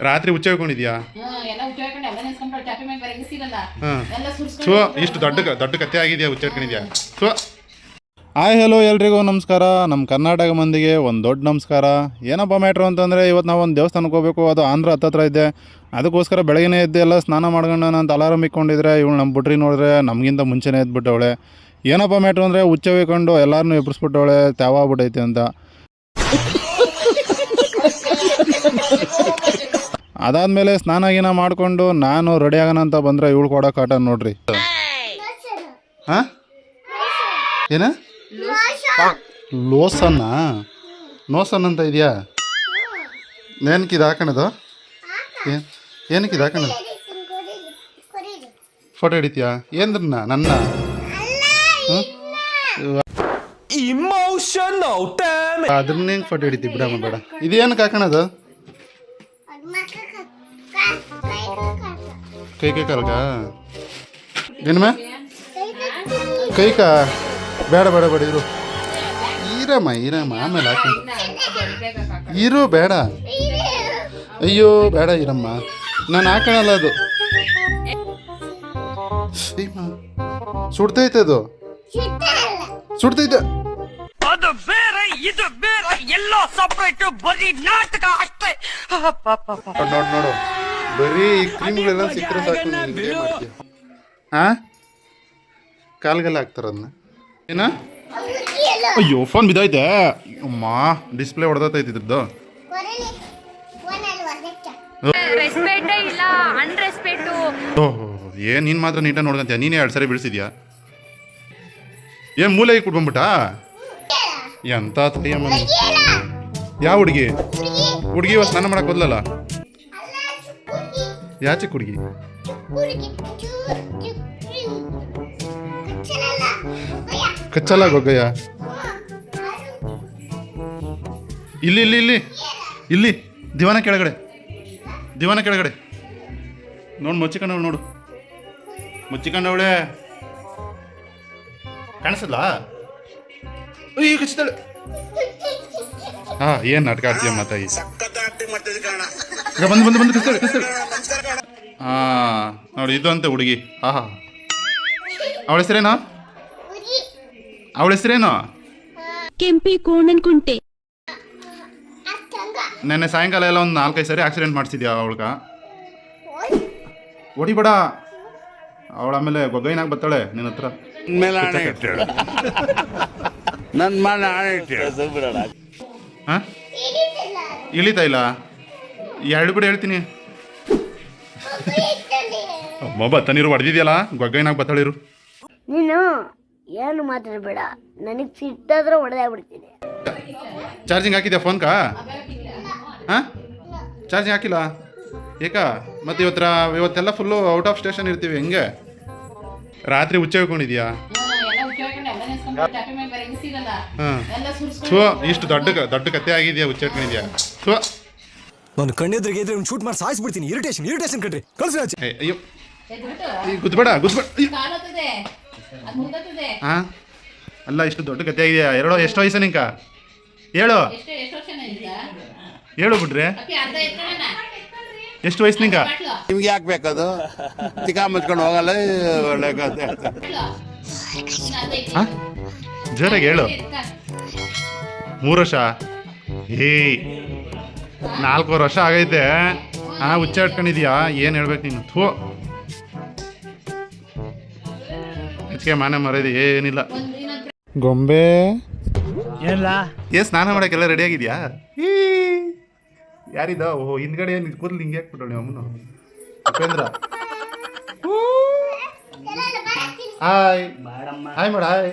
ರಾತ್ರಿ ಹುಚ್ಚ ಹೋಗ್ಕೊಂಡಿದ್ಯಾ? ಹ್ಮ್, ಎಲ್ಲ ಉಚ್ಚಾಕೊಂಡು ಎಲ್ಲ ನೆನ್ಸ್ಕೊಂಡು ಚಾಪೆ ಮೇಲೆ ಬರಗಿಸಿರಲ್ಲ ಹಾಂ. ಎಲ್ಲ ಥೂ ಸುರ್ಸ್ಕೊಂಡು ಇಷ್ಟು ದೊಡ್ಡ ದೊಡ್ಡ ಕತೆ ಆಗಿದೆಯಾ ಹುಚ್ಚಾಡ್ಕೊಂಡಿದ್ಯಾ ಸೊ ಹಾಯ್ ಹಲೋ ಎಲ್ರಿಗೂ ನಮಸ್ಕಾರ. ನಮ್ಮ ಕರ್ನಾಟಕ ಮಂದಿಗೆ ಒಂದು ದೊಡ್ಡ ನಮಸ್ಕಾರ. ಏನಪ್ಪ ಮ್ಯಾಟ್ರು ಅಂತಂದರೆ ಇವತ್ತು ನಾವು ಒಂದು ದೇವಸ್ಥಾನಕ್ಕೆ ಹೋಗಬೇಕು ಅದು ಆಂಧ್ರ ಹತ್ತತ್ರ ಇದೆ. ಅದಕ್ಕೋಸ್ಕರ ಬೆಳಗ್ಗೆ ಎದ್ದು ಎಲ್ಲ ಸ್ನಾನ ಮಾಡ್ಕೊಂಡು ಅಂತ ಅಲಾರಾಮ್ ಇಕ್ಕೊಂಡಿದ್ರೆ ಇವಳು ನಮ್ಮ ಬುಟ್ರಿ ನೋಡಿದ್ರೆ ನಮಗಿಂತ ಮುಂಚೆನೇ ಎದ್ಬಿಟ್ಟವಳೆ. ಏನಪ್ಪ ಮ್ಯಾಟ್ರು ಅಂದರೆ ಹುಚ್ಚ ಬೇಕೊಂಡು ಎಲ್ಲರನ್ನೂ ಎಬ್ಬಿಸ್ಬಿಟ್ಟವಳೆ ತ್ಯಾವ ಆಗ್ಬಿಟ್ಟೈತೆ ಅಂತ. ಅದಾದಮೇಲೆ ಸ್ನಾನ ಗೀನ ಮಾಡಿಕೊಂಡು ನಾನು ರೆಡಿ ಆಗೋಣ ಅಂತ ಬಂದರೆ ಇವಳು ಕೊಡೋ ಕಾಟ ನೋಡ್ರಿ. ಹಾಂ? ಏನ? ಲೋಸನ್ನ ನೋಸನ್ ಅಂತ ಇದೆಯಾ? ಏನಕ್ಕೆ ಇದು ಹಾಕೋಣದು? ಏನು ಏನಕ್ಕೆ ಇದು ಹಾಕೋಣದು? ಫೋಟೋ ಹಿಡಿತೀಯಾ? ಏನ್ರನ್ನ ನನ್ನ? Emotional, damn it! ಅದನ್ನ ಹೆಂಗೆ ಫೋಟೋ ಹಿಡಿತೀವಿ ಬಿಡಮ್ಮ ಬೇಡ. ಇದೇನಕ್ಕೆ ಹಾಕೋಣದು? ಕೈ ಕೈ ಕಾಲ್ಗ? ಏನಮ್ಮ ಕೈ ಕಾ? ಬೇಡ ಬೇಡ ಬೇಡ ಇರು. ಈರಮ್ಮ ಈರಮ್ಮ ಆಮೇಲೆ ಹಾಕಿ ಇರು ಬೇಡ. ಅಯ್ಯೋ ಬೇಡ ಇರಮ್ಮ. ನಾನು ಹಾಕೋಣಲ್ಲ ಅದು. ಸುಡ್ತೈತೆ ಅದು. ಸುಡ್ತೈತೆ. ಅದು ಬೇರೆ ಇದು ಬೇರೆ ಎಲ್ಲ ಸಪ್ರೇಟ್ ಬರೀ ನಾಟಕ ಅಷ್ಟೇ. ನೋಡು ನೋಡು. ಬರೀ ಈ ಕ್ರೀಮ್ಗಳೆಲ್ಲ ಸಿಕ್ಕರೆ ಸಾಕು ಹಾ ಕಾಲ್ಗೆಲ್ಲ ಹಾಕ್ತಾರ ಅದನ್ನ. ಏನ? ಅಯ್ಯೋ ಫೋನ್ ಬಿದ್ದೈತೆ ಅಮ್ಮ ಡಿಸ್ಪ್ಲೇ ಹೊಡೆದೈತೆ ಇದ್ರದ್ದು. ರೆಸ್ಪೆಕ್ಟೇ ಇಲ್ಲ ಅನ್ರೆಸ್ಪೆಕ್ಟು ಓಹೋ ಏನ್ ನೀನ್ ಮಾತ್ರ ನೀಟಾಗಿ ನೋಡ್ಕಂತೀಯ? ನೀನೇ ಎರಡು ಸರಿ ಬಿಡಿಸಿದ್ಯಾ? ಏನ್ ಮೂಲೆಗೆ ಕುಟ್ಕೊಂಬಿಟ್ಟಾ ಎಂತ ನೀನು. ಯಾವ ಹುಡುಗಿ? ಹುಡುಗಿ ಇವಾಗ ಸ್ನಾನ ಮಾಡಕ್ ಹೋದ್ಲಲ್ಲ? ಯಾಚಕ್ ಕುಡುಗಿ. ಕಚ್ಚಲ್ಲ ಗೊಗ್ಗಯ್ಯ. ಇಲ್ಲಿ ಇಲ್ಲಿ ಇಲ್ಲಿ. ಇಲ್ಲಿ ದಿವಾನ ಕೆಳಗಡೆ. ದಿವಾನ ಕೆಳಗಡೆ. ನೋಡು ಮುಚ್ಚಿಕೊಂಡವಳು ನೋಡು. ಮುಚ್ಚಿಕೊಂಡವಳೆ. ಕಾಣಿಸಲ್ಲ ಅಯ್ಯೋ ಕಚ್ಚಿತಾಳೆ ಹಾ ಏನ್ ನಾಟಕ ಆಡ್ತೀಯಮ್ಮ ತಾಯಿ ಬಂದು ಬಂದು ಬಂದು ಕಚ್ತಾಳೆ ಹಾ ನೋಡಿ ಇದು ಅಂತ ಹುಡುಗಿ. ಆಹಾ ಅವಳ ಹೆಸರೇನೋ? ಅವಳ ಹೆಸರೇನೋ? ಕೆಂಪಿ ಕೋಣನ್ ಕುಂಟೆ. ನೆನ್ನೆ ಸಾಯಂಕಾಲ ಎಲ್ಲ ಒಂದು ನಾಲ್ಕೈದು ಸರಿ ಆಕ್ಸಿಡೆಂಟ್ ಮಾಡಿಸಿದ್ಯಾ ಅವಳ್ಗ? ಹೊಡಿಬೇಡ. ಅವಳ ಆಮೇಲೆ ಗೊಗ್ಗೈನಾಗ ಬತ್ತಾಳೆ ನಿನ್ನ ಹತ್ರ. ನನ್ನ ಮೇಲೆ ಹಾ ಇಳಿತಾ ಇಲ್ಲ? ಎರಡು ಬಿಡು ಹೇಳ್ತೀನಿ. ಬಾಬಾ ತಣ್ಣೀರು ಹೊಡೆದಿದೆಯಲ್ಲ? ಗೊಗ್ಗೈನಾಗ ಬತ್ತಳಿರು. ನೀನು ಏನು ಮಾತಾಡಬೇಡ. ನನಗೆ ಸಿಟ್ಟಾದ್ರೆ ಬಿಡ್ತೀನಿ ಚಾರ್ಜಿಂಗ್ ಹಾಕಿದ್ಯಾ ಫೋನ್ಕಾ ಹಾಂ ಚಾರ್ಜಿಂಗ್ ಹಾಕಿಲ್ಲ? ಏಕಾ ಮತ್ತೆ ಇವತ್ತರ ಇವತ್ತೆಲ್ಲ ಫುಲ್ಲು ಔಟ್ ಆಫ್ ಸ್ಟೇಷನ್ ಇರ್ತೀವಿ ಹೆಂಗೆ? ರಾತ್ರಿ ಉಚ್ಚ ಹೋಗ್ಕೊಂಡಿದ್ಯಾ? ಥೂ ಇಷ್ಟು ದೊಡ್ಡ ದೊಡ್ಡ ಕತೆ ಆಗಿದೆಯಾ ಹುಚ್ಚಾಡ್ಕೊಂಡಿದ್ಯಾ ಥೂ. ನಾನು ಕಣ್ಣೆದ್ರಿಗೆ ಇದ್ರೆ ಶೂಟ್ ಮಾಡಿ ಸಾಯಿಸ್ಬಿಡ್ತೀನಿ. ಇರಿಟೇಷನ್ ಇರಿಟೇಷನ್ ಕಣ್ರಿ. ಕಳ್ಸಿ ಅಯ್ಯೋ. ಗುದ್ಬೇಡ ಗುದ್ಬೇಡ. ಹಾಂ ಅಲ್ಲ ಇಷ್ಟು ದೊಡ್ಡ ಕತೆ ಆಗಿದೆಯಾ? ಎರಡೋ ಎಷ್ಟು ವಯಸ್ಸು ನಿಂಕ? ಹೇಳು. ಹೇಳು ಬಿಡ್ರೆ. ಎಷ್ಟು ವಯಸ್ಸು ನಿಂಕ? ನಿಮ್ಗೆ ಯಾಕೆ ಬೇಕದು? ಚಿಕ್ಕ ಮುಚ್ಕೊಂಡು ಹೋಗಲ್ಲ ಒಳ್ಳೆ ಕಥೆ ಜೋರಾಗಿ ಹೇಳು. ಮೂರು ವರ್ಷ. ಏ ನಾಲ್ಕೂವರೆ ವರ್ಷ ಆಗೈತೆ. ಹಾ ಹುಚ್ಚ ಇಟ್ಕೊಂಡಿದ್ಯಾ ಏನು ಹೇಳ್ಬೇಕು ನೀನು? ಥೂ. ಹೆಚ್ಚಿಗೆ ಮಾನೆ ಮರೆಯದು ಏನಿಲ್ಲ. ಗೊಂಬೆ. ಏ ಸ್ನಾನ ಮಾಡೋಕ್ಕೆಲ್ಲ ರೆಡಿ ಆಗಿದ್ಯಾ? ಈ ಯಾರಿದ? ಓಹೋ ಹಿಂದ್ಗಡೆ ಏನು ಕೂದಲು ಹಿಂಗೆ ಹಾಕ್ಬಿಟ್ಟಳು ಅಮ್ಮನು. ಉಪೇಂದ್ರ. ಹಾಯ್ ಹಾಯ್ ಮಾಡ ಹಾಯ್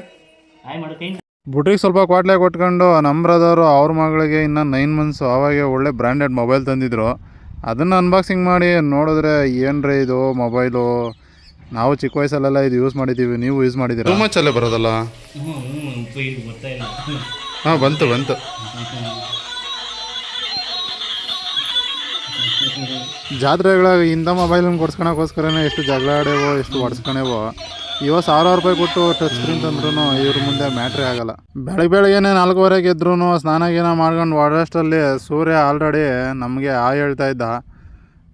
ಬುಟ್ರಿಗೆ ಸ್ವಲ್ಪ ಕ್ವಾಟ್ಲೆ ಕೊಟ್ಕೊಂಡು ನಮ್ಮ ಬ್ರದರು ಅವ್ರ ಮಗಳಿಗೆ ಇನ್ನು ನೈನ್ ಮಂತ್ಸು ಅವಾಗೆ ಒಳ್ಳೆ ಬ್ರ್ಯಾಂಡೆಡ್ ಮೊಬೈಲ್ ತಂದಿದ್ರು. ಅದನ್ನು ಅನ್ಬಾಕ್ಸಿಂಗ್ ಮಾಡಿ ನೋಡಿದ್ರೆ ಏನ್ರಿ ಇದು ಮೊಬೈಲು ನಾವು ಚಿಕ್ಕ ವಯಸ್ಸಲ್ಲೆಲ್ಲ ಇದು ಯೂಸ್ ಮಾಡಿದ್ದೀವಿ ನೀವು ಯೂಸ್ ಮಾಡಿದ್ದೀರಾ ತುಂಬ ಮಚ್ ಅಲ್ಲೇ ಬರೋದಲ್ಲ ಹಾಂ ಬಂತು ಬಂತು. ಜಾತ್ರೆಗಳಾಗ ಇಂಥ ಮೊಬೈಲನ್ನು ಕೊಡ್ಸ್ಕೊಳಕ್ಕೋಸ್ಕರನೇ ಎಷ್ಟು ಜಗಳ ಆಡೇವೋ ಎಷ್ಟು ಹೊಡ್ಸ್ಕೊಳೇವೋ. ಇವಾಗ ಸಾವಿರಾರು ರೂಪಾಯಿ ಕೊಟ್ಟು ಟಚ್ ಸ್ಕ್ರೀನ್ ತಂದ್ರೂ ಇವ್ರ ಮುಂದೆ ಮ್ಯಾಟ್ರೇ ಆಗಲ್ಲ. ಬೆಳಗ್ಗೆ ಬೆಳಗ್ಗೆನೆ ನಾಲ್ಕುವರೆಗೆ ಎದ್ರೂ ಸ್ನಾನ ಗೀನ ಮಾಡ್ಕೊಂಡು ಓಡೋಷ್ಟರಲ್ಲಿ ಸೂರ್ಯ ಆಲ್ರೆಡಿ ನಮಗೆ ಆ ಹೇಳ್ತಾ ಇದ್ದ.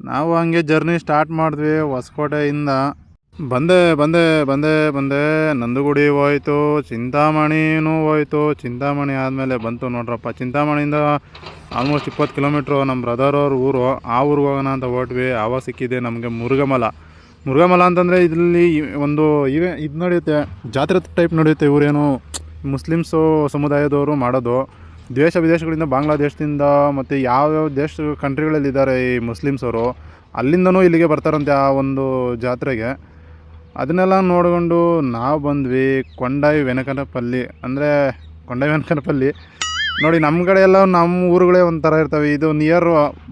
ನಾವು ಹಂಗೆ ಜರ್ನಿ ಸ್ಟಾರ್ಟ್ ಮಾಡಿದ್ವಿ ಹೊಸಕೋಟೆಯಿಂದ. ಬಂದೆ ಬಂದೆ ಬಂದೆ ಬಂದೆ. ನಂದುಗುಡಿ ಹೋಯ್ತು ಚಿಂತಾಮಣಿನೂ ಹೋಯ್ತು. ಚಿಂತಾಮಣಿ ಆದಮೇಲೆ ಬಂತು ನೋಡ್ರಪ್ಪ. ಚಿಂತಾಮಣಿಯಿಂದ ಆಲ್ಮೋಸ್ಟ್ ಇಪ್ಪತ್ತು ಕಿಲೋಮೀಟ್ರು ನಮ್ಮ ಬ್ರದರ್ ಅವ್ರ ಊರು. ಆ ಊರಿಗೆ ಹೋಗೋಣ ಅಂತ ಹೊರಟ್ವಿ. ಆವಾಗ ಸಿಕ್ಕಿದೆ ನಮಗೆ ಮುರುಗಮಲ ಮುರುಗಮಲ ಅಂತಂದರೆ ಇದರಲ್ಲಿ ಒಂದು ಇವೆ, ಇದು ನಡೆಯುತ್ತೆ. ಜಾತ್ರೆ ಟೈಪ್ ನಡೆಯುತ್ತೆ ಇವರೇನು ಮುಸ್ಲಿಮ್ಸು ಸಮುದಾಯದವರು ಮಾಡೋದು. ದೇಶ ವಿದೇಶಗಳಿಂದ ಬಾಂಗ್ಲಾದೇಶದಿಂದ ಮತ್ತು ಯಾವ್ಯಾವ ದೇಶ ಕಂಟ್ರಿಗಳಲ್ಲಿದ್ದಾರೆ ಈ ಮುಸ್ಲಿಮ್ಸ್ ಅವರು, ಅಲ್ಲಿಂದನೂ ಇಲ್ಲಿಗೆ ಬರ್ತಾರಂತೆ ಆ ಒಂದು ಜಾತ್ರೆಗೆ. ಅದನ್ನೆಲ್ಲ ನೋಡಿಕೊಂಡು ನಾವು ಬಂದ್ವಿ ಕೊಂಡಾಯಿ ವೆನಕನಪಲ್ಲಿ. ಅಂದರೆ ಕೊಂಡಾಯಿ ವೆನಕನಪಲ್ಲಿ, ನೋಡಿ ನಮ್ಮ ಕಡೆ ಎಲ್ಲ ನಮ್ಮ ಊರುಗಳೇ ಒಂಥರ ಇರ್ತವೆ. ಇದು ನಿಯರ್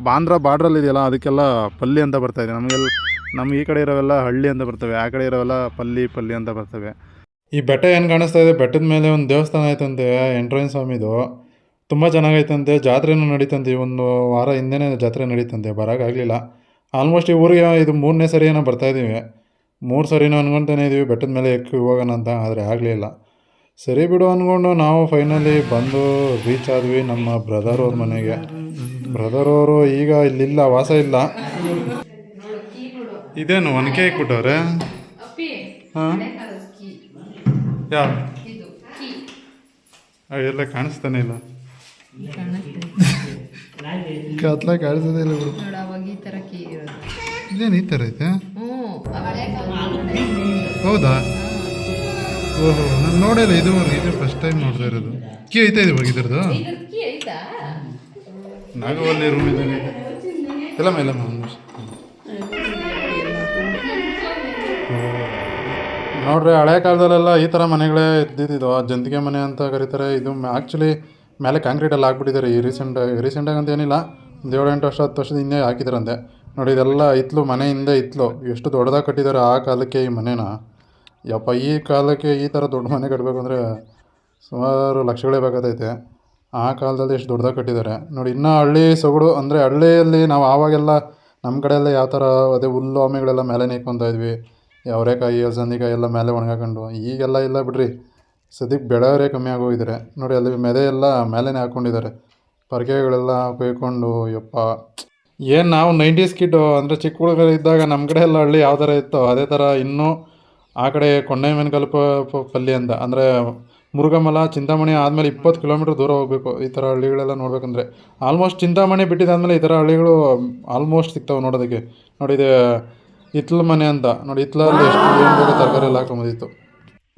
ಬಾಂದ್ರ ಬಾರ್ಡ್ರಲ್ಲಿ ಇದೆಯಲ್ಲ, ಅದಕ್ಕೆಲ್ಲ ಪಲ್ಲಿ ಅಂತ ಬರ್ತಾಯಿದೆ ನಮಗೆಲ್ಲ. ನಮ್ಮ ಈ ಕಡೆ ಇರೋವೆಲ್ಲ ಹಳ್ಳಿ ಅಂತ ಬರ್ತವೆ, ಆ ಕಡೆ ಇರೋವೆಲ್ಲ ಪಲ್ಲಿ ಪಲ್ಲಿ ಅಂತ ಬರ್ತವೆ. ಈ ಬೆಟ್ಟ ಏನು ಕಾಣಿಸ್ತಾ ಇದೆ? ಬೆಟ್ಟದ ಮೇಲೆ ಒಂದು ದೇವಸ್ಥಾನ ಆಯ್ತಂತೆ ಎಂಟ್ರೈನ್ ಸ್ವಾಮಿದು ತುಂಬ ಚೆನ್ನಾಗೈತಂತೆ, ಜಾತ್ರೆನೂ ನಡೀತಂತೆ ಒಂದು ವಾರ ಹಿಂದೆನೇ ಜಾತ್ರೆ ನಡೀತಂತೆ ಬರೋಕ್ಕಾಗಲಿಲ್ಲ ಆಲ್ಮೋಸ್ಟ್ ಈ ಊರಿಗೆ ಇದು ಮೂರನೇ ಸರಿ ಏನೋ ಬರ್ತಾಯಿದ್ದೀವಿ ಮೂರು ಸರಿನೂ ಅನ್ಕೊತಾನೆ ಇದ್ದೀವಿ ಬೆಟ್ಟದ ಮೇಲೆ ಎಕ್ಕಿ ಹೋಗೋಣ ಅಂತ, ಆದರೆ ಆಗಲಿಲ್ಲ. ಸರಿ ಬಿಡು ಅಂದ್ಕೊಂಡು ನಾವು ಫೈನಲಿ ಬಂದು ರೀಚ್ ಆದ್ವಿ ನಮ್ಮ ಬ್ರದರ್ ಅವ್ರ ಮನೆಗೆ. ಬ್ರದರ್ ಅವರು ಈಗ ಇಲ್ಲಿಲ್ಲ, ವಾಸ ಇಲ್ಲ. ಇದೇನು ಒನಕೆ ಕೆ ಅಪ್ಪಿ ಹಾಂ? ಯಾವ ಎಲ್ಲ ಕಾಣಿಸ್ತಾನೆ ಇಲ್ಲ. ಕತ್ಲ ಕಾಣಿಸೋದೇ ಇಲ್ಲ ಇದೇನು ಈ ಥರ ಐತೆ? ಹೌದಾ? ಓಹೋ ನಾನು ನೋಡಿಲ್ಲ ಇದು ಇದು ಫಸ್ಟ್ ಟೈಮ್ ನೋಡ್ತಾ ಇರೋದು. ಕೀ ಐತೆ ಇದು ಇದ್ರದ್ದು? ಇದ್ರದ್ದು ಕೀ ಐತಾ? ನಾಗವಲ್ಲಿ ರೂಮ್ ಇದ್ದಂಗೆ. ಎಲ್ಲಮ್ಮ ಎಲ್ಲಮ್ಮ ನೋಡ್ರಿ, ಹಳೆ ಕಾಲದಲ್ಲೆಲ್ಲ ಈ ಥರ ಮನೆಗಳೇ ಇದ್ದಿದ್ದು. ಜಂತಿಗೆ ಮನೆ ಅಂತ ಕರೀತಾರೆ. ಇದು ಆ್ಯಕ್ಚುಲಿ ಮೇಲೆ ಕಾಂಕ್ರೀಟೆಲ್ಲ ಹಾಕ್ಬಿಟ್ಟಿದ್ದಾರೆ ಈ ರೀಸೆಂಟ್ ರೀಸೆಂಟಾಗಿ ಅಂತ ಏನಿಲ್ಲ. ಒಂದು ಏಳು ಎಂಟು ವರ್ಷ, ಹತ್ತು ವರ್ಷದ ಹಿಂದೆ ಹಾಕಿದಾರಂತೆ. ನೋಡಿ, ಇದೆಲ್ಲ ಇತ್ಲು ಮನೆ ಹಿಂದೆ ಇತ್ಲು. ಎಷ್ಟು ದೊಡ್ಡದಾಗಿ ಕಟ್ಟಿದ್ದಾರೆ ಆ ಕಾಲಕ್ಕೆ ಈ ಮನೆನ. ಯಪ್ಪ, ಈ ಕಾಲಕ್ಕೆ ಈ ಥರ ದೊಡ್ಡ ಮನೆ ಕಟ್ಟಬೇಕು ಅಂದರೆ ಸುಮಾರು ಲಕ್ಷಗಳೇ ಬೇಕಾಗೈತೆ ಆ ಕಾಲದಲ್ಲಿ ಎಷ್ಟು ದೊಡ್ಡದಾಗಿ ಕಟ್ಟಿದ್ದಾರೆ. ನೋಡಿ, ಇನ್ನೂ ಹಳ್ಳಿ ಸೊಗಡು ಅಂದರೆ ಹಳ್ಳಿಯಲ್ಲಿ ನಾವು ಆವಾಗೆಲ್ಲ ನಮ್ಮ ಕಡೆ ಎಲ್ಲ ಯಾವ ಥರ ಅದೇ ಹುಲ್ಲು, ಆಮೆಗಳೆಲ್ಲ ಮೇಲೆ ಇದ್ವಿ. ಅವರೆಕಾಯಿ ಅಲಸಂದಿಕಾಯಿ ಎಲ್ಲ ಮೇಲೆ ಒಣಗಾಕೊಂಡು, ಈಗೆಲ್ಲ ಇಲ್ಲ ಬಿಡ್ರಿ. ಸದ್ಯಕ್ಕೆ ಬೆಳೆಯವರೇ ಕಮ್ಮಿ ಆಗೋಗಿದ್ದಾರೆ. ನೋಡಿ, ಅಲ್ಲಿ ಮೆದೆ ಎಲ್ಲ ಮೇಲೇ ಹಾಕ್ಕೊಂಡಿದ್ದಾರೆ ಪರ್ಕೆಗಳೆಲ್ಲ ಕೊಯ್ಕೊಂಡು ಯಪ್ಪ. ಏನು ನಾವು ನೈಂಟೀಸ್ ಕಿಡ್ಡು ಅಂದರೆ ಚಿಕ್ಕ ಹುಡುಗರು ಇದ್ದಾಗ ನಮ್ಮ ಕಡೆ ಎಲ್ಲ ಹಳ್ಳಿ ಯಾವ ಥರ ಇತ್ತು, ಅದೇ ಥರ ಇನ್ನೂ ಆ ಕಡೆ ಕೊಂಡೈಮೆನಕಲ್ ಪಲ್ಲಿ ಅಂತ. ಅಂದರೆ ಮುರುಗಮಲ ಚಿಂತಾಮಣಿ ಆದಮೇಲೆ ಇಪ್ಪತ್ತು ಕಿಲೋಮೀಟ್ರ್ ದೂರ ಹೋಗಬೇಕು ಈ ಥರ ಹಳ್ಳಿಗಳೆಲ್ಲ ನೋಡ್ಬೇಕಂದ್ರೆ. ಆಲ್ಮೋಸ್ಟ್ ಚಿಂತಾಮಣಿ ಬಿಟ್ಟಿದ್ದಾದಮೇಲೆ ಈ ಥರ ಹಳ್ಳಿಗಳು ಆಲ್ಮೋಸ್ಟ್ ಸಿಗ್ತಾವೆ ನೋಡೋದಕ್ಕೆ. ನೋಡಿ, ಇದು ಹಿತ್ಲು ಮನೆ ಅಂತ. ನೋಡಿ ಹಿತ್ಲಲ್ಲಿ ಎಷ್ಟು ಏನು ಬೇಕೋ ತರಕಾರಿ ಎಲ್ಲ ಹಾಕೊಂಬಂದಿತ್ತು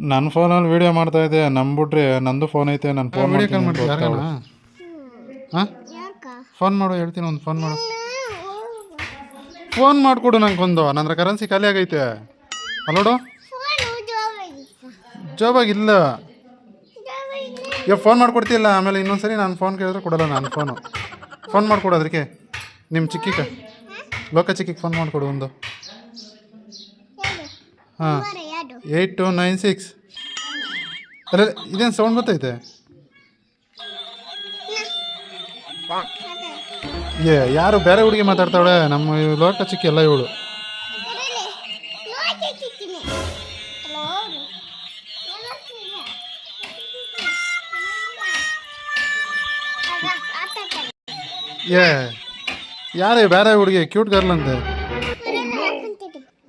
ನನ್ನ ಫೋನಲ್ಲಿ ವೀಡಿಯೋ ಮಾಡ್ತಾ ಇದ್ದೆ ನಂಬಿಟ್ರೆ ನಂದು ಫೋನ್ ಐತೆ ನನ್ನ ಫೋನ್ ವೀಡಿಯೋ ಕಾಲ್ ಮಾಡಿ ಹಾಂ? ಫೋನ್ ಮಾಡು ಹೇಳ್ತೀನಿ ಒಂದು ಫೋನ್ ಮಾಡು. ಫೋನ್ ಮಾಡಿಕೊಡು ನಂಗೊಂದು ನನ್ನ ಕರೆನ್ಸಿ ಖಾಲಿ ಆಗೈತೆ. ಅಲ್ಲೋಡು ಜಾಬಾಗಿಲ್ಲ ಈಗ ಫೋನ್ ಮಾಡ್ಕೊಡ್ತಿಲ್ಲ ಆಮೇಲೆ ಇನ್ನೊಂದ್ಸರಿ ನಾನು ಫೋನ್ ಕೇಳಿದ್ರೆ ಕೊಡಲ್ಲ ನಾನು ಫೋನು ಫೋನ್ ಮಾಡಿಕೊಡು ಅದಕ್ಕೆ ನಿಮ್ಮ ಚಿಕ್ಕಿಕ ಲೋಕ ಚಿಕ್ಕಿಗೆ ಫೋನ್ ಮಾಡಿಕೊಡು ಒಂದು. ಹಾಂ. Eight two nine six. ಅಲ್ಲ ಇದೇನು ಸೌಂಡ್ ಗೊತ್ತೈತೆ ಏ ಯಾರು ಬೇರೆ ಹುಡುಗಿ ಮಾತಾಡ್ತಾವಳೆ? ನಮ್ಮ ಲೋಕ ಚಿಕ್ಕಿ ಎಲ್ಲ ಇವಳು. ಏ ಯಾರೇ ಬೇರೆ ಹುಡುಗಿ ಕ್ಯೂಟ್ ಗರ್ಲ್ ಅಂತೆ?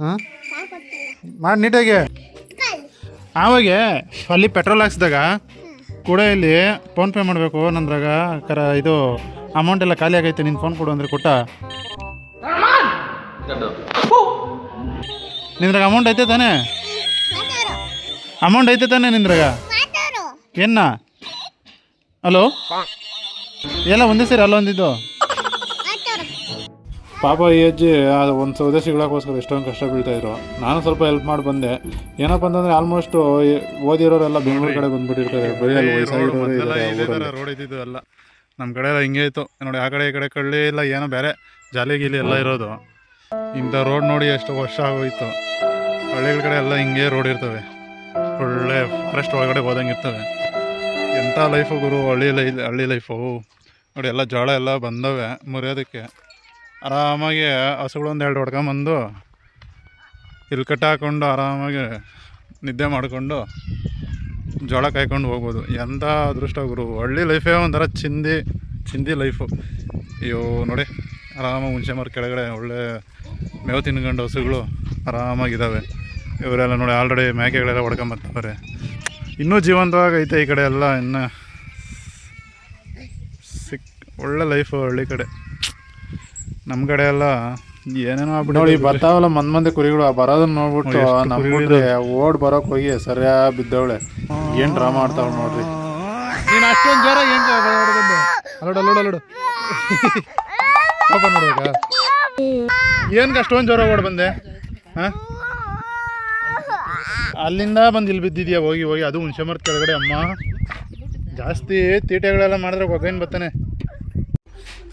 ಹಾಂ? ಮಾಡಿ ನೀಟಾಗಿ. ಆವಾಗ ಅಲ್ಲಿ ಪೆಟ್ರೋಲ್ ಹಾಕ್ಸಿದಾಗ ಕೂಡ ಇಲ್ಲಿ ಫೋನ್ಪೇ ಮಾಡಬೇಕು ನಂದ್ರಾಗ ಕರ ಇದು ಅಮೌಂಟ್ ಎಲ್ಲ ಖಾಲಿ ಆಗೈತೆ ನಿನ್ನ ಫೋನ್ ಕೊಡು ಅಂದರೆ ಕೊಟ್ಟ. ನಿಂದ್ರಾಗ ಅಮೌಂಟ್ ಐತೆ ತಾನೇ? ಅಮೌಂಟ್ ಐತೆ ತಾನೇ ನಿಂದ್ರಾಗ? ಏನ ಹಲೋ ಎಲ್ಲ ಒಂದೇ ಸರಿ ಅಲ್ಲ ಒಂದಿದ್ದು ಪಾಪ ಈ ಅಜ್ಜಿ ಒಂದು ಸೌದೆ ಸಿಗ್ಲಕ್ಕೋಸ್ಕರ ಎಷ್ಟೊಂದು ಕಷ್ಟ ಬೀಳ್ತಾಯಿದ್ರು ನಾನು ಸ್ವಲ್ಪ ಹೆಲ್ಪ್ ಮಾಡಿ ಬಂದೆ. ಏನಪ್ಪ ಅಂತಂದರೆ ಆಲ್ಮೋಸ್ಟು ಓದಿರೋರೆಲ್ಲ ಬೆಂಗಳೂರು ಕಡೆ ಬಂದ್ಬಿಟ್ಟಿರ್ತಾರೆ. ಬರೀ ಅಲ್ಲಿ ವಯಸ್ಸಾಗಿರೋರು ರೋಡ್ ಇದ್ದಿದ್ದು ಎಲ್ಲ. ನಮ್ಮ ಕಡೆ ಎಲ್ಲ ಹಿಂಗೆ ಇತ್ತು. ನೋಡಿ ಆ ಕಡೆ ಈ ಕಡೆ ಕಳ್ಳಿ ಇಲ್ಲ ಏನೋ ಬೇರೆ. ಜಾಲಿ ಗೀಲಿ ಎಲ್ಲ ಇರೋದು. ಇಂಥ ರೋಡ್ ನೋಡಿ ಎಷ್ಟು ವರ್ಷ ಆಗೋಯ್ತು. ಹಳ್ಳಿಗಳ ಕಡೆ ಎಲ್ಲ ಹಿಂಗೆ ರೋಡ್ ಇರ್ತವೆ. ಒಳ್ಳೆ ಫಾರೆಸ್ಟ್ ಒಳಗಡೆ ಹೋದಂಗೆ ಇರ್ತವೆ. ಎಂಥ ಲೈಫು ಗುರು ಹಳ್ಳಿ ಲೈ ಹಳ್ಳಿ ಲೈಫು ನೋಡಿ ಎಲ್ಲ ಜೋಳ ಎಲ್ಲ ಬಂದವೆ ಮುರಿಯೋದಕ್ಕೆ. ಆರಾಮಾಗಿ ಹಸುಗಳೊಂದು ಎರಡು ಹೊಡ್ಕೊಂಬಂದು ಇಲ್ಲಿ ಕಟ್ಟಾಕೊಂಡು ಆರಾಮಾಗಿ ನಿದ್ದೆ ಮಾಡಿಕೊಂಡು ಜೋಳ ಕಾಯ್ಕೊಂಡು ಹೋಗ್ಬೋದು. ಎಂಥ ಅದೃಷ್ಟ ಗುರು. ಹಳ್ಳಿ ಲೈಫೇ ಒಂಥರ ಚಿಂದಿ ಚಿಂದಿ ಲೈಫು ಅಯ್ಯೋ, ನೋಡಿ ಆರಾಮಾಗಿ ಹುಣಸೆ ಮರ ಕೆಳಗಡೆ ಒಳ್ಳೆ ಮೇವು ತಿನ್ಕೊಂಡು ಹಸುಗಳು ಆರಾಮಾಗಿದ್ದಾವೆ ಇವರೆಲ್ಲ ನೋಡಿ ಆಲ್ರೆಡಿ ಮೇಕೆಗಳೆಲ್ಲ ಹೊಡ್ಕೊಂಬರ್ತಾರೆ ಇನ್ನೂ ಜೀವಂತವಾಗೈತೆ ಈ ಕಡೆ ಎಲ್ಲ. ಇನ್ನು ಸಿಕ್, ಒಳ್ಳೆ ಲೈಫು ಹಳ್ಳಿ ಕಡೆ. ನಮ್ಮ ಕಡೆ ಎಲ್ಲ ಏನೇನೋ ಆಗ್ಬಿಟ್ಟು ನೋಡಿ ಬರ್ತಾವಲ್ಲ ಮಂದ್ ಮಂದಿ ಕುರಿಗಳು ಬರೋದನ್ನ ನೋಡ್ಬಿಟ್ಟು ನಮ್ಮ ಓಡ್ ಬರೋಕ್ ಹೋಗಿ ಸರಿಯಾ ಬಿದ್ದವಳೆ. ಏನ್ ಡ್ರಾ ಮಾಡ್ತಾವ ನೋಡ್ರಿ. ನೀನು ಅಷ್ಟೊಂದು ಜ್ವರ ಏನ್ ಅಲ್ಲೋಡು ಅಲ್ಲೋಡು ಅಲ್ಲೋಡು. ಪಾಪ ನೋಡ್ಬೇಕಾ ಏನ್ಗೆ ಅಷ್ಟೊಂದು ಜ್ವರ ಓಡ್ ಬಂದೆ? ಹಾ? ಅಲ್ಲಿಂದ ಬಂದು ಇಲ್ಲಿ ಬಿದ್ದಿದ್ಯಾ? ಹೋಗಿ ಹೋಗಿ ಅದು ಹುಣಸೆ ಮರದ ಕೆಳಗಡೆ ಅಮ್ಮ. ಜಾಸ್ತಿ ತೀಟೆಗಳೆಲ್ಲ ಮಾಡಿದ್ರೆ ಒಗ್ಗೇನ್ ಬರ್ತಾನೆ.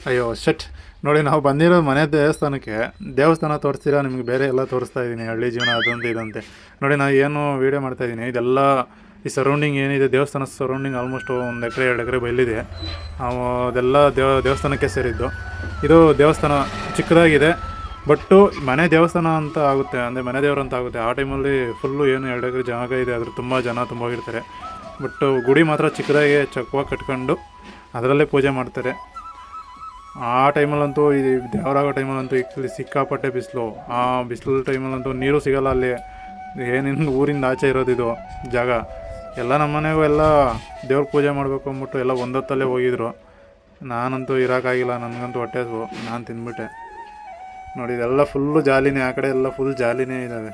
ಅಯ್ಯೋ ಶಟ್ ನೋಡಿ, ನಾವು ಬಂದಿರೋ ಮನೆ ದೇವಸ್ಥಾನಕ್ಕೆ. ದೇವಸ್ಥಾನ ತೋರಿಸ್ತೀರಾ? ನಿಮಗೆ ಬೇರೆ ಎಲ್ಲ ತೋರಿಸ್ತಾ ಇದ್ದೀನಿ. ಹಳ್ಳಿ ಜೀವನ ಅದೊಂದು ಇದಂತೆ. ನೋಡಿ, ನಾನು ಏನು ವೀಡಿಯೋ ಮಾಡ್ತಾ ಇದ್ದೀನಿ. ಇದೆಲ್ಲ ಈ ಸರೌಂಡಿಂಗ್ ಏನಿದೆ, ದೇವಸ್ಥಾನ ಸರೌಂಡಿಂಗ್ ಆಲ್ಮೋಸ್ಟ್ ಒಂದು ಎಕರೆ, ಎರಡು ಎಕರೆ ಬಯಲಿದೆ ಅದೆಲ್ಲ ದೇವ, ದೇವಸ್ಥಾನಕ್ಕೆ ಸೇರಿದ್ದು. ಇದು ದೇವಸ್ಥಾನ ಚಿಕ್ಕದಾಗಿದೆ. ಬಟ್ಟು ಮನೆ ದೇವಸ್ಥಾನ ಅಂತ ಆಗುತ್ತೆ, ಅಂದರೆ ಮನೆ ದೇವರು ಅಂತ ಆಗುತ್ತೆ. ಆ ಟೈಮಲ್ಲಿ ಫುಲ್ಲು ಏನು ಎರಡು ಎಕರೆ ಜಾಗ ಇದೆ. ಅದ್ರ ತುಂಬ ಜನ ತುಂಬ ಹೋಗಿರ್ತಾರೆ ಬಟ್ ಗುಡಿ ಮಾತ್ರ ಚಿಕ್ಕದಾಗಿ ಚಕ್ವಾಗಿ ಕಟ್ಕೊಂಡು ಅದರಲ್ಲೇ ಪೂಜೆ ಮಾಡ್ತಾರೆ. ಆ ಟೈಮಲ್ಲಂತೂ ಈ ದೇವರಾಗೋ ಟೈಮಲ್ಲಂತೂ ಆ್ಯಕ್ಚುಲಿ ಸಿಕ್ಕಾಪಟ್ಟೆ ಬಿಸಿಲು. ಆ ಬಿಸಿಲು ಟೈಮಲ್ಲಂತೂ ನೀರು ಸಿಗಲ್ಲ ಅಲ್ಲಿ. ಏನಿಂದ ಊರಿಂದ ಆಚೆ ಇರೋದು ಇದು ಜಾಗ. ಎಲ್ಲ ನಮ್ಮ ಮನೆಗೂ ಎಲ್ಲ ದೇವ್ರ ಪೂಜೆ ಮಾಡಬೇಕು ಅಂದ್ಬಿಟ್ಟು ಎಲ್ಲ ಒಂದೊತ್ತಲ್ಲೇ ಹೋಗಿದ್ರು. ನಾನಂತೂ ಇರೋಕ್ಕಾಗಿಲ್ಲ ನನಗಂತೂ ಹೊಟ್ಟೆ ನಾನು ತಿಂದ್ಬಿಟ್ಟೆ. ನೋಡಿ, ಇದೆಲ್ಲ ಫುಲ್ಲು ಜಾಲಿನೇ, ಆ ಕಡೆ ಎಲ್ಲ ಫುಲ್ ಜಾಲಿನೇ ಇದ್ದಾವೆ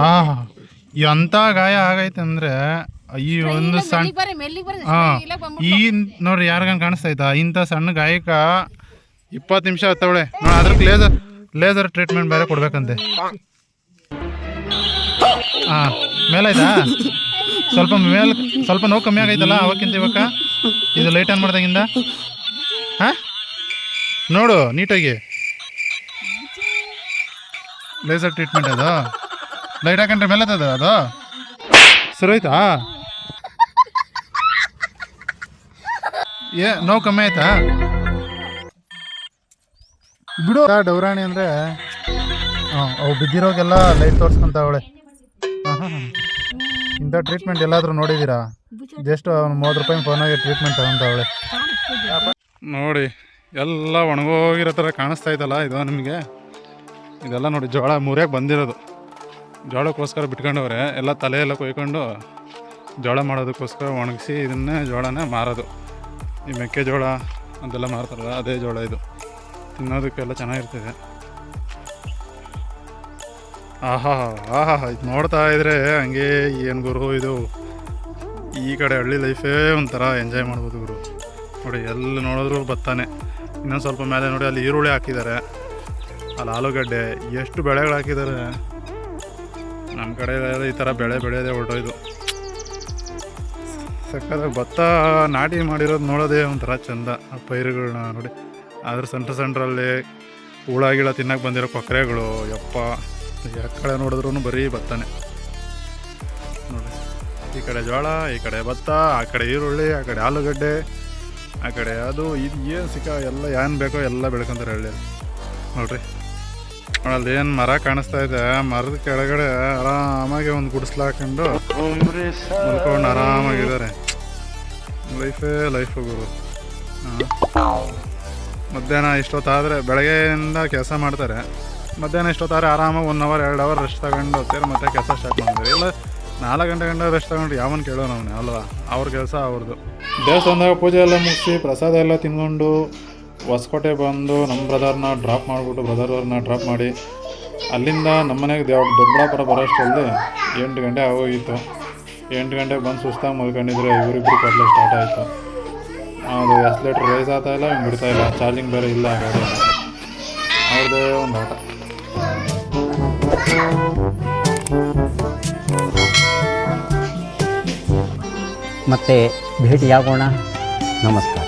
ಹಾಂ ಎಂಥ ಗಾಯ ಆಗೈತೆ ಅಂದರೆ ಈ ಒಂದು ಸಣ್ಣ ಹಾಂ. ಈ ನೋಡ್ರಿ ಕಾಣಿಸ್ತಾ ಕಾಣಿಸ್ತೈತಾ ಇಂಥ ಸಣ್ಣ ಗಾಯಕ ಇಪ್ಪತ್ತು ನಿಮಿಷ ಹತ್ತವಳೆ ನೋಡಿ ಅದ್ರಕ್ಕೆ ಲೇಸರ್ ಲೇಸರ್ ಟ್ರೀಟ್ಮೆಂಟ್ ಬೇರೆ ಕೊಡ್ಬೇಕಂತೆ. ಹಾಂ ಮೇಲಾಯ್ತಾ? ಸ್ವಲ್ಪ ಮೇಲ್ ಸ್ವಲ್ಪ ನೋವು ಕಮ್ಮಿ ಆಗೈತಲ್ಲ ಅವಕ್ಕಿಂತ ಇವಾಗ? ಇದು ಲೈಟ್ ಆನ್ ಮಾಡ್ದಾಗಿಂದ? ಹಾಂ? ನೋಡು ನೀಟಾಗಿ. ಲೇಸರ್ ಟ್ರೀಟ್ಮೆಂಟ್ ಅದು. ಲೈಟ್ ಹಾಕೊಂಡ್ರೆ ಮೇಲತ್ತದ ಅದು? ಸರಿ ಆಯ್ತಾ ಏ ನೋವು ಕಮ್ಮಿ ಆಯ್ತಾ? ಬಿಡು ಡೌರಾಣಿ ಅಂದರೆ ಅವು ಬಿದ್ದಿರೋಗೆಲ್ಲ ಲೈಟ್ ತೋರಿಸ್ಕೊಂತ ಅವಳೆ. ಇಂಥ ಟ್ರೀಟ್ಮೆಂಟ್ ಎಲ್ಲಾದರೂ ನೋಡಿದ್ದೀರಾ? ಜಸ್ಟ್ ಅವ್ನು ಮೂವತ್ತು ರೂಪಾಯಿ ಫೋನಾಗೆ ಟ್ರೀಟ್ಮೆಂಟ್ ತಗೊಂತಾವಳೆ ನೋಡಿ, ಎಲ್ಲ ಒಣಗೋಗಿರೋ ಥರ ಕಾಣಿಸ್ತಾ ಇದ್ದಲ್ಲ ಇದು ನಿಮಗೆ? ಇದೆಲ್ಲ ನೋಡಿ, ಜೋಳ ಮೂರೇ ಬಂದಿರೋದು. ಜೋಳಕ್ಕೋಸ್ಕರ ಬಿಟ್ಕೊಂಡವ್ರೆ, ಎಲ್ಲ ತಲೆಯೆಲ್ಲ ಕೊಯ್ಕೊಂಡು ಜೋಳ ಮಾಡೋದಕ್ಕೋಸ್ಕರ ಒಣಗಿಸಿ ಇದನ್ನೇ ಜೋಳನೇ ಮಾರೋದು. ಈ ಮೆಕ್ಕೆಜೋಳ ಅದೆಲ್ಲ ಮಾರ್ತಾರಲ್ಲ, ಅದೇ ಜೋಳ ಇದು. ತಿನ್ನೋದಕ್ಕೆಲ್ಲ ಚೆನ್ನಾಗಿರ್ತದೆ. ಆಹಾ ಆಹಾ, ಇದು ನೋಡ್ತಾ ಇದ್ರೆ ಹಂಗೆ ಏನು ಗುರು ಇದು? ಈ ಕಡೆ ಹಳ್ಳಿ ಲೈಫೇ ಒಂಥರ ಎಂಜಾಯ್ ಮಾಡ್ಬೋದು ಗುರು. ನೋಡಿ, ಎಲ್ಲಿ ನೋಡಿದ್ರು ಬತ್ತಾನೆ ಇನ್ನೊಂದು ಸ್ವಲ್ಪ ಮೇಲೆ ನೋಡಿ, ಅಲ್ಲಿ ಈರುಳ್ಳಿ ಹಾಕಿದ್ದಾರೆ. ಅಲ್ಲಿ ಆಲೂಗಡ್ಡೆ, ಎಷ್ಟು ಬೆಳೆಗಳು ಹಾಕಿದ್ದಾರೆ. ನಮ್ಮ ಕಡೆ ಈ ಥರ ಬೆಳೆ ಬೆಳೆಯೋದೇ ಹೊರಟೋಯ್ತು. ಸಕ್ಕತ್ತಾಗಿ ಭತ್ತ ನಾಟಿ ಮಾಡಿರೋದು ನೋಡೋದೇ ಒಂಥರ ಚಂದ, ಆ ಪೈರುಗಳನ್ನ ನೋಡಿ. ಅದ್ರ ಸೆಂಟ್ರ್ ಸೆಂಟ್ರಲ್ಲಿ ಹುಳ ಗಿಳ ತಿನ್ನಕ್ಕೆ ಬಂದಿರೋ ಕೊಕ್ಕರೆಗಳು ಯಪ್ಪ. ಯಾವ ಕಡೆ ನೋಡಿದ್ರು ಬರೀ ಭತ್ತನೇ. ನೋಡಿ, ಈ ಕಡೆ ಜೋಳ ಈ ಕಡೆ ಭತ್ತ, ಆ ಕಡೆ ಈರುಳ್ಳಿ, ಆ ಕಡೆ ಆಲೂಗಡ್ಡೆ, ಆ ಕಡೆ ಅದು, ಇದು ಏನು ಸಿಕ್ಕ, ಎಲ್ಲ ಏನು ಬೇಕೋ ಎಲ್ಲ ಬೆಳ್ಕೊಂತಾರೆ ಹಳ್ಳಿಯಲ್ಲಿ. ನೋಡ್ರಿ. ಅಲ್ಲಿ ಏನು ಮರ ಕಾಣಿಸ್ತಾ ಇದೆ. ಮರದ ಕೆಳಗಡೆ ಆರಾಮಾಗಿ ಒಂದು ಗುಡಿಸ್ಲು ಹಾಕೊಂಡು ಆರಾಮಾಗಿದ್ದಾರೆ. ಲೈಫೇ ಲೈಫ್ ಗುರು. ಮಧ್ಯಾಹ್ನ ಇಷ್ಟೊತ್ತಾದರೆ ಬೆಳಗ್ಗೆಯಿಂದ ಕೆಲಸ ಮಾಡ್ತಾರೆ. ಮಧ್ಯಾಹ್ನ ಇಷ್ಟೊತ್ತಾದ್ರೆ ಆರಾಮಾಗಿ ಒನ್ ಅವರ್ ಎರಡು ಅವರ್ ರೆಸ್ಟ್ ತಗೊಂಡು ಸೇರಿ ಮತ್ತೆ ಕೆಲಸ ಸ್ಟಾರ್ಟ್ ಮಾಡ್ತಾರೆ. ಇಲ್ಲ, ನಾಲ್ಕು ಗಂಟೆ ಗಂಟೆ ರೆಸ್ಟ್ ತಗೊಂಡು ಯಾವನ್ ಕೇಳೋ ನಾವು ಅಲ್ವಾ? ಅವ್ರ ಕೆಲಸ ಅವ್ರದ್ದು ದೇವಸ್ಥಾನದಾಗ ಪೂಜೆ ಎಲ್ಲ ಮುಗಿಸಿ ಪ್ರಸಾದ ಎಲ್ಲ ತಿನ್ಕೊಂಡು ಹೊಸಕೋಟೆ ಬಂದು ನಮ್ಮ ಬ್ರದರ್ನ ಡ್ರಾಪ್ ಮಾಡಿಬಿಟ್ಟು ಬ್ರದರ್ನ ಡ್ರಾಪ್ ಮಾಡಿ, ಅಲ್ಲಿಂದ ನಮ್ಮ ಮನೆಗೆ ದೊಡ್ಡಬಳ್ಳಾಪುರ ಬರೋಷ್ಟರಲ್ಲಿ ಎಂಟು ಗಂಟೆ ಆಗೋಗಿತ್ತು. ಎಂಟು ಗಂಟೆಗೆ ಬಂದು ಸುಸ್ತಾಗಿ ಮಲ್ಕೊಂಡಿದ್ರೆ ಇವರಿಬ್ಬರು ಕೊಡಲೆ ಸ್ಟಾರ್ಟ್ ಆಯಿತು. ಅದು ಎಸ್ಲೇಟ್ರ್ ರೈಸ್ ಆಗ್ತಾ ಇಲ್ಲ ಹಿಂಗೆ ಬಿಡ್ತಾ ಇಲ್ಲ. ಚಾರ್ಜಿಂಗ್ ಬೇರೆ ಇಲ್ಲ ಹಾಗಾದ್ರೆ. ಅವ್ರದ್ದೇ ಒಂದು ಆಟ. ಮತ್ತೆ ಭೇಟಿಯಾಗೋಣ. ನಮಸ್ಕಾರ.